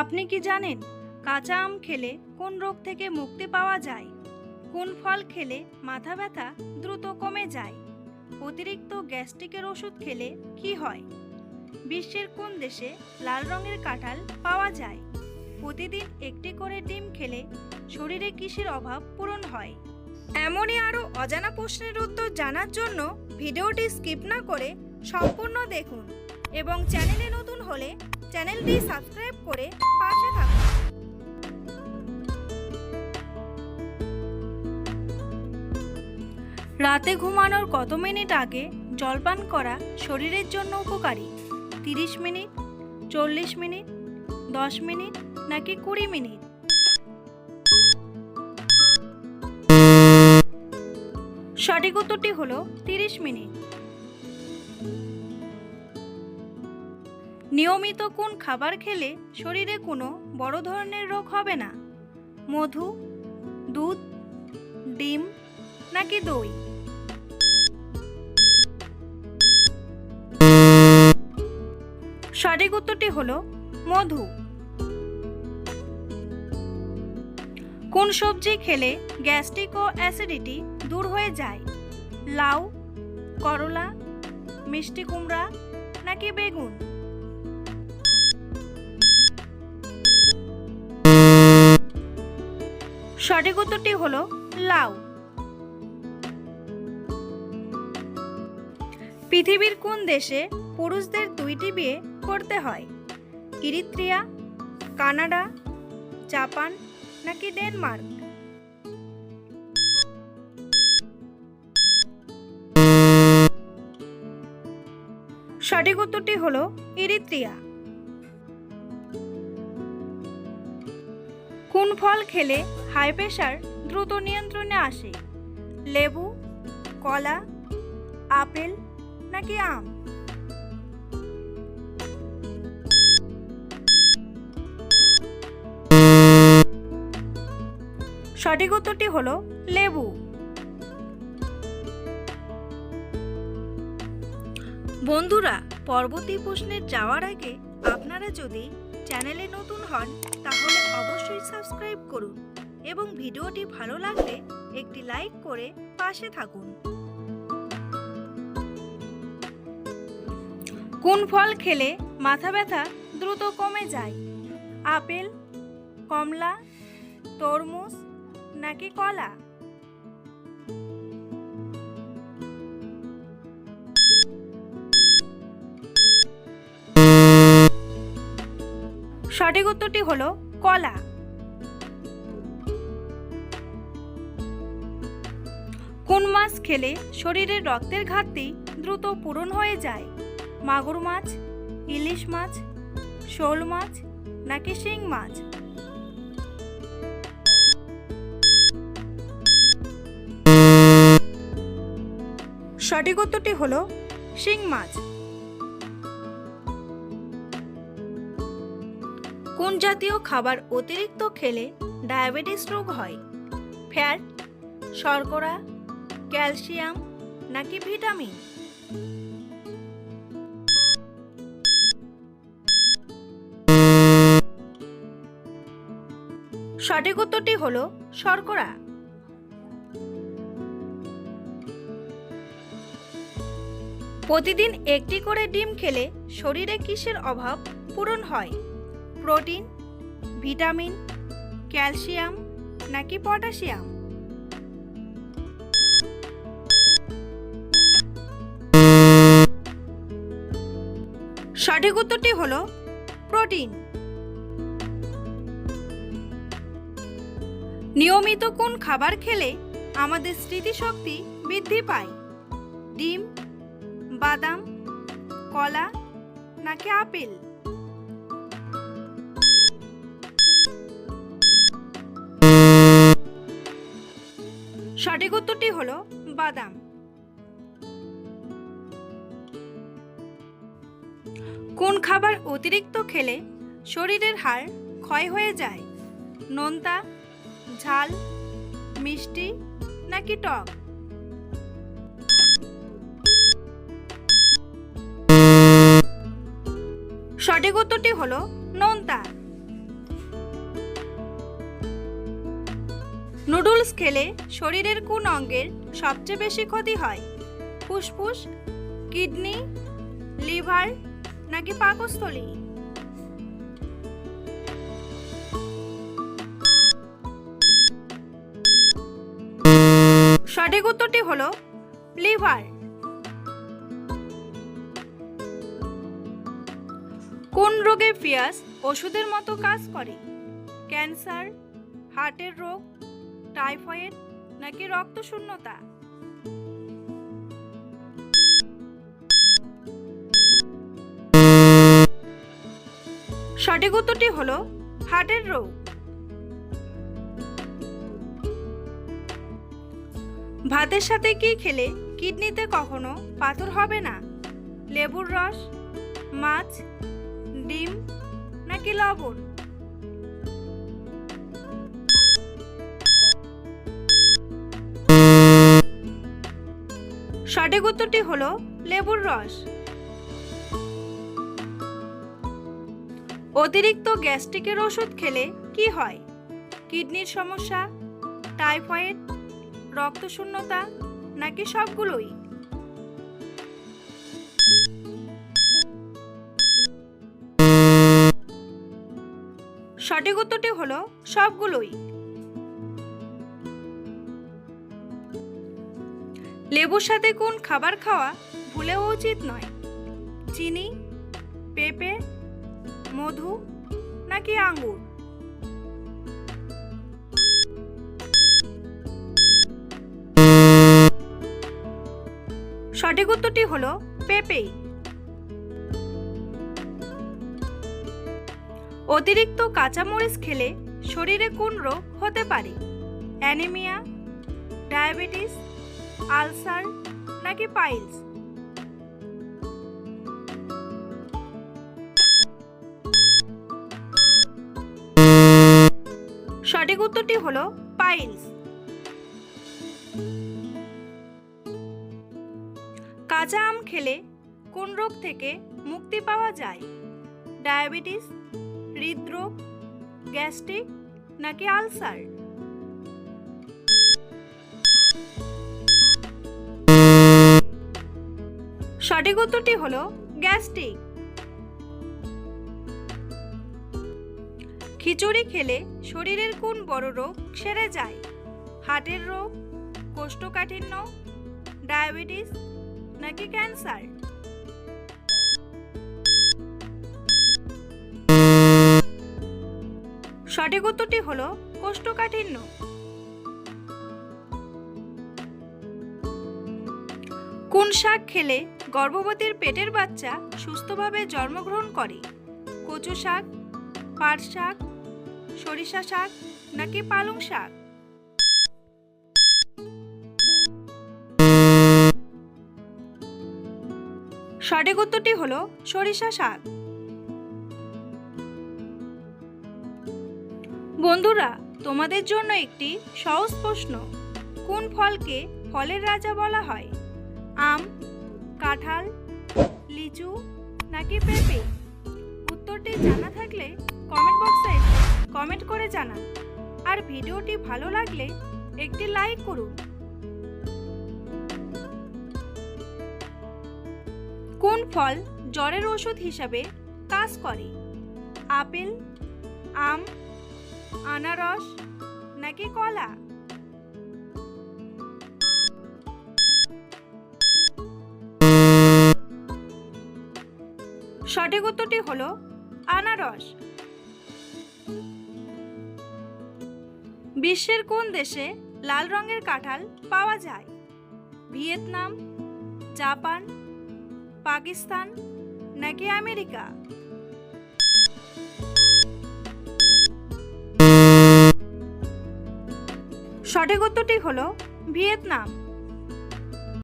আপনি কি জানেন কাঁচা আম খেলে কোন রোগ থেকে মুক্তি পাওয়া যায়? কোন ফল খেলে মাথা ব্যথা দ্রুত কমে যায়? অতিরিক্ত গ্যাস্ট্রিকের ওষুধ খেলে কি হয়? বিশ্বের কোন দেশে লাল রঙের কাঁঠাল পাওয়া যায়? প্রতিদিন একটি করে ডিম খেলে শরীরে কিসের অভাব পূরণ হয়? এমনই আরও অজানা প্রশ্নের উত্তর জানার জন্য ভিডিওটি স্কিপ না করে সম্পূর্ণ দেখুন এবং চ্যানেলে নতুন হলে চ্যানেলটি সাবস্ক্রাইব করে পাশে থাকুন। রাতে ঘুমানোর কত মিনিট আগে জলপান করা শরীরের জন্য উপকারী? তিরিশ মিনিট, চল্লিশ মিনিট, দশ মিনিট নাকি কুড়ি মিনিট? সঠিক উত্তরটি হলো তিরিশ মিনিট। নিয়মিত কোন খাবার খেলে শরীরে কোনো বড় ধরনের রোগ হবে না? মধু, দুধ, ডিম নাকি দই? সঠিক উত্তরটি হলো মধু। কোন সবজি খেলে গ্যাস্ট্রিক ও অ্যাসিডিটি দূর হয়ে যায়? লাউ, করলা, মিষ্টি কুমড়া নাকি বেগুন? সঠিক উত্তরটি হলো লাউ। পৃথিবীর কোন দেশে পুরুষদের দুইটি বিয়ে করতে হয়? ইরিত্রিয়া, কানাডা, জাপান নাকি ডেনমার্ক? সঠিক উত্তরটি হলো ইরিত্রিয়া। কোন ফল খেলে হাই প্রেশার দ্রুত নিয়ন্ত্রণে আসে। লেবু, কলা, আপেল নাকি আম? সঠিক উত্তরটি হলো লেবু। বন্ধুরা, পরবর্তী প্রশ্নে যাওয়ার আগে আপনারা যদি চ্যানেলে নতুন হন, তাহলে অবশ্যই সাবস্ক্রাইব করুন। এবং ভিডিওটি ভালো লাগলে একটি লাইক করে পাশে থাকুন। কোন ফল খেলে মাথা ব্যথা দ্রুত কমে যায়? আপেল, কমলা, তরমুজ নাকি কলা? সঠিক উত্তরটি হলো কলা। কোন মাছ খেলে শরীরের রক্তের ঘাটতি দ্রুত পূরণ হয়ে যায়? মাগুর মাছ, ইলিশ মাছ, শোল মাছ নাকি শিং মাছ? সঠিক উত্তরটি হলো শিং মাছ। কোন জাতীয় খাবার অতিরিক্ত খেলে ডায়াবেটিস রোগ হয়? ফ্যাট, শর্করা ক্যালসিয়াম নাকি ভিটামিন? সঠিক উত্তরটি হলো শর্করা। প্রতিদিন একটি করে ডিম খেলে শরীরে কিসের অভাব পূরণ হয়? প্রোটিন, ভিটামিন, ক্যালসিয়াম নাকি পটাশিয়াম? সঠিক উত্তরটি হলো প্রোটিন। নিয়মিত কোন খাবার খেলে আমাদের স্মৃতিশক্তি বৃদ্ধি পায়? ডিম, বাদাম, কলা নাকি আপেল? সঠিক উত্তরটি হলো বাদাম। নুন খাবার অতিরিক্ত খেলে শরীরের হাড় ক্ষয় হয়ে যায়। নোনতা, ঝাল, মিষ্টি নাকি টক? সঠিক উত্তরটি হল নোনতা। নুডলস খেলে শরীরের কোন অঙ্গের সবচেয়ে বেশি ক্ষতি হয়? ফুসফুস, কিডনি, লিভার নাকি পাকস্থলী? সঠিক উত্তরটি হলো লিভার। কোন রোগে পিয়াস ওষুধের মতো কাজ করে? ক্যান্সার, হার্টের রোগ, টাইফয়েড নাকি রক্তশূন্যতা? সঠিক উত্তরটি হলো হার্টের রোগ। ভাতের সাথে কি খেলে কিডনিতে কখনো পাথর হবে না? লেবুর রস, মাছ, ডিম নাকি লবণ? সঠিক উত্তরটি হলো লেবুর রস। অতিরিক্ত গ্যাস্ট্রিকের ওষুধ খেলে কি হয়? কিডনির সমস্যা, টাইফয়েড, রক্তশূন্যতা নাকি সবগুলোই? সঠিক উত্তরটি হলো সবগুলোই। লেবুর সাথে কোন খাবার খাওয়া ভুলেও উচিত নয়। চিনি, পেঁপে মধু নাকি আঙ্গুর সঠিক উত্তরটি হলো পেঁপে। অতিরিক্ত কাঁচামরিচ খেলে শরীরে কোন রোগ হতে পারে। অ্যানিমিয়া, ডায়াবেটিস, আলসার নাকি পাইলস? সঠিক উত্তরটি হলো পাইলস। কাঁচা আম খেলে কোন রোগ থেকে মুক্তি পাওয়া যায়? ডায়াবেটিস, হৃদরোগ, গ্যাস্ট্রিক নাকি আলসার? সঠিক উত্তরটি হলো গ্যাস্ট্রিক। খিচুড়ি খেলে শরীরের কোন বড় রোগ সেরে যায়? হার্টের রোগ, কোষ্ঠকাঠিন্য, ডায়াবেটিস নাকি ক্যান্সার? সঠিক উত্তরটি হলো কোষ্ঠকাঠিন্য। কোন শাক খেলে গর্ভবতীর পেটের বাচ্চা সুস্থভাবে জন্মগ্রহণ করে? কচু শাক, পাট শাক সরিষা শাক নাকি পালং শাক? সঠিক উত্তরটি হলো সরিষা শাক। বন্ধুরা, তোমাদের জন্য একটি সহজ প্রশ্ন। কোন ফলকে ফলের রাজা বলা হয়? আম, কাঁঠাল, লিচু নাকি পেঁপে? উত্তরটি জানা থাকলে কমেন্ট বক্সে কমেন্ট করে জানান। আর ভিডিওটি ভালো লাগলে একটি লাইক করুন। কোন ফল জ্বরের ওষুধ হিসাবে কাজ করে? আপেল, আম, আনারস নাকি কলা? সঠিক উত্তরটি হলো আনারস। বিশ্বের কোন দেশে লাল রঙের কাঁঠাল পাওয়া যায়? ভিয়েতনাম, জাপান, পাকিস্তান নাকি আমেরিকা? সঠিক উত্তরটি হল ভিয়েতনাম।